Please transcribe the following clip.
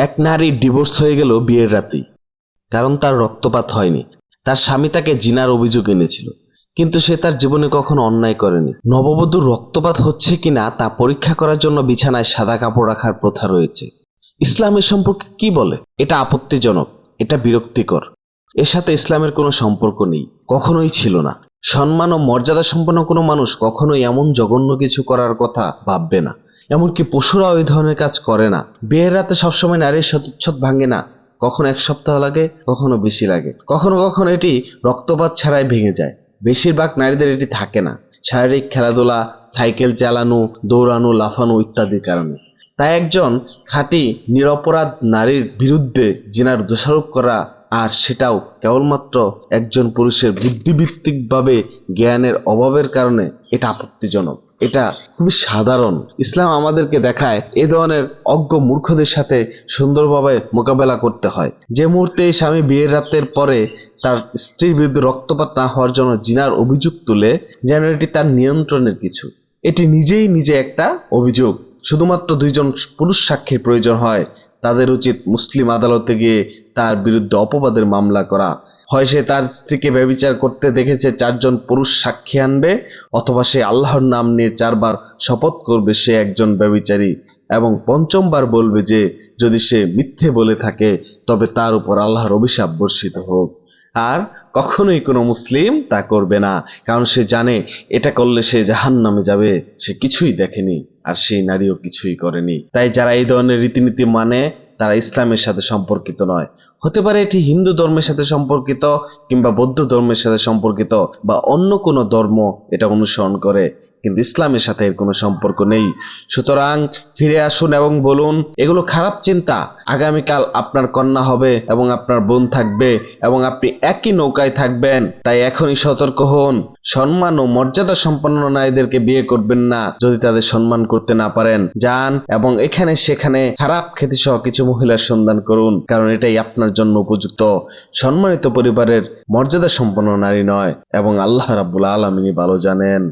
এক নারীর ডিভোর্স হয়ে গেল বিয়ের রাতেই কারণ তার রক্তপাত হয়নি। তার স্বামী তাকে জিনার অভিযোগ এনেছিল। কিন্তু সে তার জীবনে কখনো অন্যায় করেনি। নববধূর রক্তপাত হচ্ছে কিনা তা পরীক্ষা করার জন্য বিছানায় সাদা কাপড় রাখার প্রথা রয়েছে। ইসলাম এ সম্পর্কে কি বলে? এটা আপত্তিজনক। এটা বিরক্তিকর। এর সাথে ইসলামের কোনো সম্পর্ক নেই। কখনোই ছিল না। সম্মান ও মর্যাদা সম্পন্ন কোনো মানুষ কখনোই এমন জঘন্য কিছু করার কথা ভাববে না। এমনকি পশুরাও এই ধরনের কাজ করে না। বিয়ের রাতে সবসময় নারীর সতীচ্ছদ ভাঙে না। কখনো এক সপ্তাহ লাগে, কখনো বেশি লাগে। কখনো কখনো এটি রক্তপাত ছাড়াই ভেঙে যায়। বেশিরভাগ নারীদের এটি থাকে না। শারীরিক খেলাধুলা, সাইকেল চালানো, দৌড়ানো, লাফানো ইত্যাদির কারণে। তাই একজন খাঁটি, নিরপরাধ নারীর বিরুদ্ধে জিনার দোষারোপ করা আর সেটাও কেবলমাত্র একজন পুরুষের বুদ্ধিভিত্তিকভাবে জ্ঞানের অভাবের কারণে এটা আপত্তিজনক। এটা খুবই সাধারণ। ইসলাম আমাদেরকে দেখায় এ ধরনের অজ্ঞ মূর্খদের সাথে সুন্দরভাবে মোকাবেলা করতে হয়। যে মুহূর্তে স্বামী বিয়ের রাতের পরে তার স্ত্রীর বিরুদ্ধে রক্তপাত না হওয়ার জন্য জিনার অভিযোগ তুলে, যেন এটি তার নিয়ন্ত্রণের কিছু। এটি নিজেই নিজে একটা অভিযোগ। শুধুমাত্র দুইজন পুরুষ সাক্ষীর প্রয়োজন হয়। তাদের উচিত মুসলিম আদালতে গিয়ে তার বিরুদ্ধে অপবাদের মামলা করা। হয় সে তার স্ত্রীকে ব্যবিচার করতে দেখেছে, চারজন পুরুষ সাক্ষী আনবে, অথবা সে আল্লাহর নাম নিয়ে চারবার শপথ করবে সে একজন ব্যবিচারী এবং পঞ্চমবার বলবে যে, যদি সে মিথ্যে বলে থাকে, তবে তার উপর আল্লাহর অভিশাপ বর্ষিত হোক। আর কখনোই কোনো মুসলিম তা করবে না, কারণ সে জানে এটা করলে সে জাহান নামে যাবে, সে কিছুই দেখেনি, আর সেই নারীও কিছুই করেনি। তাই যারা এই ধরনের রীতিনীতি মানে তারা ইসলামের সাথে সম্পর্কিত নয়। হতে পারে এটি হিন্দু ধর্মের সাথে সম্পর্কিত কিংবা বৌদ্ধ ধর্মের সাথে সম্পর্কিত বা অন্য কোনো ধর্ম এটা অনুসরণ করে। কিন্তু ইসলামের সাথে এর কোনো সম্পর্ক নেই। সুতরাং ফিরে আসুন এবং বলুন, এগুলো খারাপ চিন্তা। আগামীকাল আপনার কন্যা হবে এবং আপনার বোন থাকবে এবং আপনি একই নৌকায় থাকবেন। তাই এখনই সতর্ক হন। সম্মান ও মর্যাদা সম্পন্ন নারীদেরকে বিয়ে করবেন না, যদি তাদের সম্মান করতে না পারেন। যান এবং এখানে সেখানে খারাপ খ্যাতি সহ কিছু মহিলার সন্ধান করুন, কারণ এটাই আপনার জন্য উপযুক্ত। সম্মানিত পরিবারের মর্যাদা সম্পন্ন নারী নয় এবং আল্লাহ রাব্বুল আলমিনী ভালো জানেন।